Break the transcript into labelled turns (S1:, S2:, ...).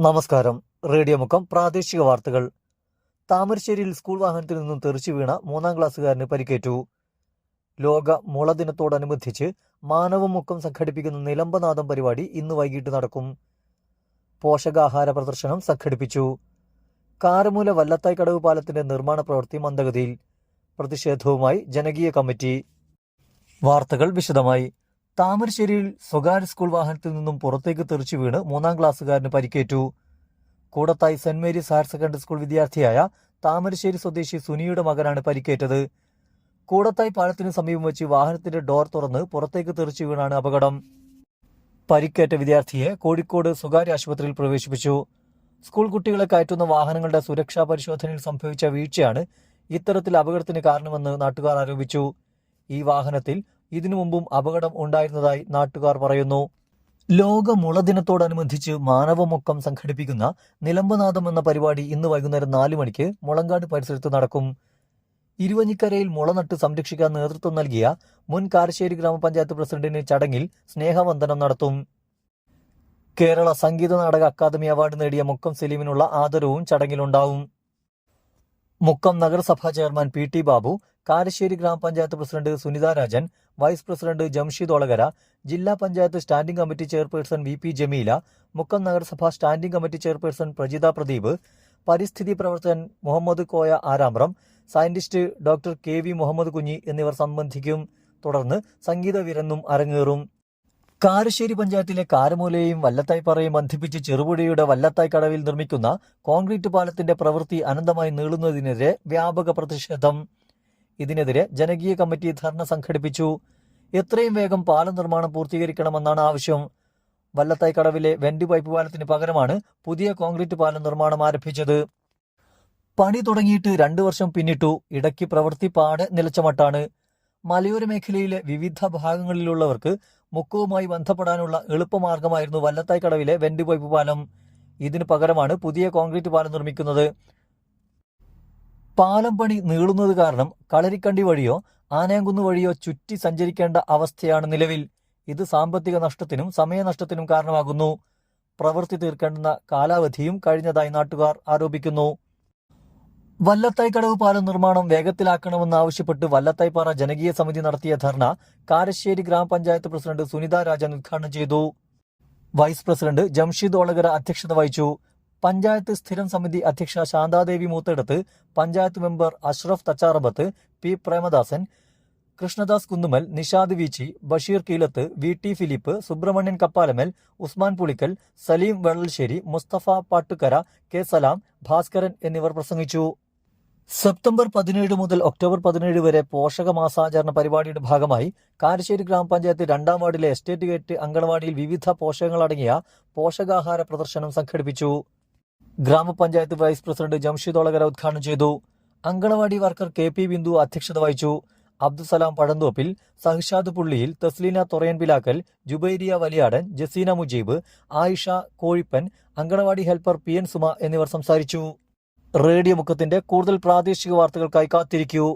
S1: നമസ്കാരം. റേഡിയോ മുക്കം പ്രാദേശിക വാർത്തകൾ. താമരശ്ശേരിയിൽ സ്കൂൾ വാഹനത്തിൽ നിന്നും തെറിച്ചു വീണ മൂന്നാം ക്ലാസ്സുകാരന് പരിക്കേറ്റു. ലോക മുളദിനത്തോടനുബന്ധിച്ച് മാനവമുക്കം സംഘടിപ്പിക്കുന്ന നിലമ്പനാഥം പരിപാടി ഇന്ന് വൈകിട്ട് നടക്കും. പോഷകാഹാര പ്രദർശനം സംഘടിപ്പിച്ചു. കാരമൂല വല്ലത്തായ് കടവ് പാലത്തിന്റെ നിർമ്മാണ പ്രവൃത്തി മന്ദഗതിയിൽ പ്രതിഷേധവുമായി ജനകീയ കമ്മിറ്റി. വാർത്തകൾ വിശദമായി. താമരശ്ശേരിയിൽ സ്വകാര്യ സ്കൂൾ വാഹനത്തിൽ നിന്നും പുറത്തേക്ക് തെറിച്ചു വീണ് മൂന്നാം ക്ലാസ്സുകാരന് പരിക്കേറ്റു. Koodathai saint Mary's higher secondary school വിദ്യാർത്ഥിയായ താമരശ്ശേരി സ്വദേശി സുനിയുടെ മകനാണ് പരിക്കേറ്റത്. കൂടത്തായി പാലത്തിന് സമീപം വെച്ച് വാഹനത്തിന്റെ ഡോർ തുറന്ന് പുറത്തേക്ക് തെറിച്ചു വീണാണ് അപകടം. പരിക്കേറ്റ വിദ്യാർത്ഥിയെ കോഴിക്കോട് സ്വകാര്യ ആശുപത്രിയിൽ പ്രവേശിപ്പിച്ചു. സ്കൂൾ കുട്ടികളെ കയറ്റുന്ന വാഹനങ്ങളുടെ സുരക്ഷാ പരിശോധനയിൽ സംഭവിച്ച വീഴ്ചയാണ് ഇത്തരത്തിൽ അപകടത്തിന് കാരണമെന്ന് നാട്ടുകാർ ആരോപിച്ചു. ഈ വാഹനത്തിൽ ഇതിനു മുമ്പും അപകടം ഉണ്ടായിരുന്നതായി നാട്ടുകാർ പറയുന്നു. ലോക മുളദിനത്തോടനുബന്ധിച്ച് മാനവമൊക്കം സംഘടിപ്പിക്കുന്ന നിലമ്പനാഥം എന്ന പരിപാടി ഇന്ന് വൈകുന്നേരം നാല് മണിക്ക് മുളങ്കാട് പരിസരത്ത് നടക്കും. ഇരുവഞ്ഞിക്കരയിൽ മുള നട്ട് സംരക്ഷിക്കാൻ നേതൃത്വം നൽകിയ മുൻ കാരശ്ശേരി ഗ്രാമപഞ്ചായത്ത് പ്രസിഡന്റിന് ചടങ്ങിൽ സ്നേഹവന്ദനം നടത്തും. കേരള സംഗീത നാടക അക്കാദമി അവാർഡ് നേടിയ മുക്കം സലീമിനുള്ള ആദരവും ചടങ്ങിലുണ്ടാവും. മുക്കം നഗരസഭാ chairman P T Babu Karassery ഗ്രാമപഞ്ചായത്ത് president Sunitha Rajan vice president Jamsheed Olakara ജില്ലാ panchayat standing committee chairperson V P Jameela Mukkam നഗരസഭ standing committee chairperson Prajitha Pradeep പരിസ്ഥിതി പ്രവർത്തകൻ Muhammad Koya Arambram scientist doctor K V Muhammad Kunhi എന്നിവർ സംബന്ധിക്കും. തുടർന്ന് സംഗീത വിരുന്നും അരങ്ങേറും. കാരശ്ശേരി പഞ്ചായത്തിലെ കാരമൂലയെയും വല്ലത്തായ്പാറയും ബന്ധിപ്പിച്ച് ചെറുപുഴയുടെ വല്ലത്തായ് കടവിൽ നിർമ്മിക്കുന്ന കോൺക്രീറ്റ് പാലത്തിന്റെ പ്രവൃത്തി അനന്തമായി നീളുന്നതിനെതിരെ വ്യാപക പ്രതിഷേധം. ഇതിനെതിരെ ജനകീയ കമ്മിറ്റി ധർണ സംഘടിപ്പിച്ചു. എത്രയും വേഗം പാലം നിർമ്മാണം പൂർത്തീകരിക്കണമെന്നാണ് ആവശ്യം. വല്ലത്തായ് കടവിലെ വെന്റ് പൈപ്പ് പാലത്തിന് പകരമാണ് പുതിയ കോൺക്രീറ്റ് പാലം നിർമ്മാണം ആരംഭിച്ചത്. പണി തുടങ്ങിയിട്ട് രണ്ടു വർഷം പിന്നിട്ടു. ഇടയ്ക്ക് പ്രവൃത്തി പാടെ നിലച്ചമട്ടാണ് മലയോര മേഖലയിലെ വിവിധ ഭാഗങ്ങളിലുള്ളവർക്ക് മുക്കവുമായി ബന്ധപ്പെടാനുള്ള എളുപ്പമാർഗമായിരുന്നു വല്ലത്തായ് കടവിലെ വെന്റ് പൈപ്പ് പാലം. ഇതിനു പകരമാണ് പുതിയ കോൺക്രീറ്റ് പാലം നിർമ്മിക്കുന്നത്. പാലം പണി നീളുന്നത് കാരണം കളരിക്കണ്ടി വഴിയോ ആനയാങ്കുന്ന് വഴിയോ ചുറ്റി സഞ്ചരിക്കേണ്ട അവസ്ഥയാണ് നിലവിൽ. ഇത് സാമ്പത്തിക നഷ്ടത്തിനും സമയനഷ്ടത്തിനും കാരണമാകുന്നു. പ്രവൃത്തി തീർക്കേണ്ടുന്ന കാലാവധിയും കഴിഞ്ഞതായി നാട്ടുകാർ ആരോപിക്കുന്നു. വല്ലത്തായ് കടവ് പാലം നിർമ്മാണം വേഗത്തിലാക്കണമെന്നാവശ്യപ്പെട്ട് വല്ലത്തായ്പാറ ജനകീയ സമിതി നടത്തിയ ധർണ കാരശ്ശേരി ഗ്രാമപഞ്ചായത്ത് പ്രസിഡന്റ് സുനിത രാജൻ ഉദ്ഘാടനം ചെയ്തു. വൈസ് പ്രസിഡന്റ് ജംഷീദ് ഒളകര അധ്യക്ഷത വഹിച്ചു. പഞ്ചായത്ത് സ്ഥിരം സമിതി അധ്യക്ഷ Shanthadevi Moothedath panchayat member Ashraf Thacharabath P Premadasan Krishnadas Kunnumal Nishad Veechi Basheer Keelath V T Philip Subramanian Kappalamal Usman Pulikkal Saleem Vellassery Musthafa Pattukara K Salam Bhaskaran എന്നിവർ പ്രസംഗിച്ചു. September പതിനേഴ് മുതൽ October പതിനേഴ് വരെ പോഷക മാസാചരണ പരിപാടിയുടെ ഭാഗമായി കാരശ്ശേരി ഗ്രാമപഞ്ചായത്ത് രണ്ടാം വാർഡിലെ എസ്റ്റേറ്റ് ഗേറ്റ് അങ്കണവാടിയിൽ വിവിധ പോഷകങ്ങളടങ്ങിയ പോഷകാഹാര പ്രദർശനം സംഘടിപ്പിച്ചു. ഗ്രാമപഞ്ചായത്ത് വൈസ് പ്രസിഡന്റ് ജംഷീദ് ഒളകര ഉദ്ഘാടനം ചെയ്തു. Anganwadi worker K P Bindu അധ്യക്ഷത വഹിച്ചു. Abdussalam Pazhanthoppil Sahishad Pulliyil Thasleena Thorayan Pilakkal Jubairiya Valiyadan Jaseena Mujeeb Ayisha Kozhippan anganwadi helper P N Suma എന്നിവർ സംസാരിച്ചു. റേഡിയോ മുഖത്തിന്റെ കൂടുതൽ പ്രാദേശിക വാർത്തകൾക്കായി കാത്തിരിക്കൂ.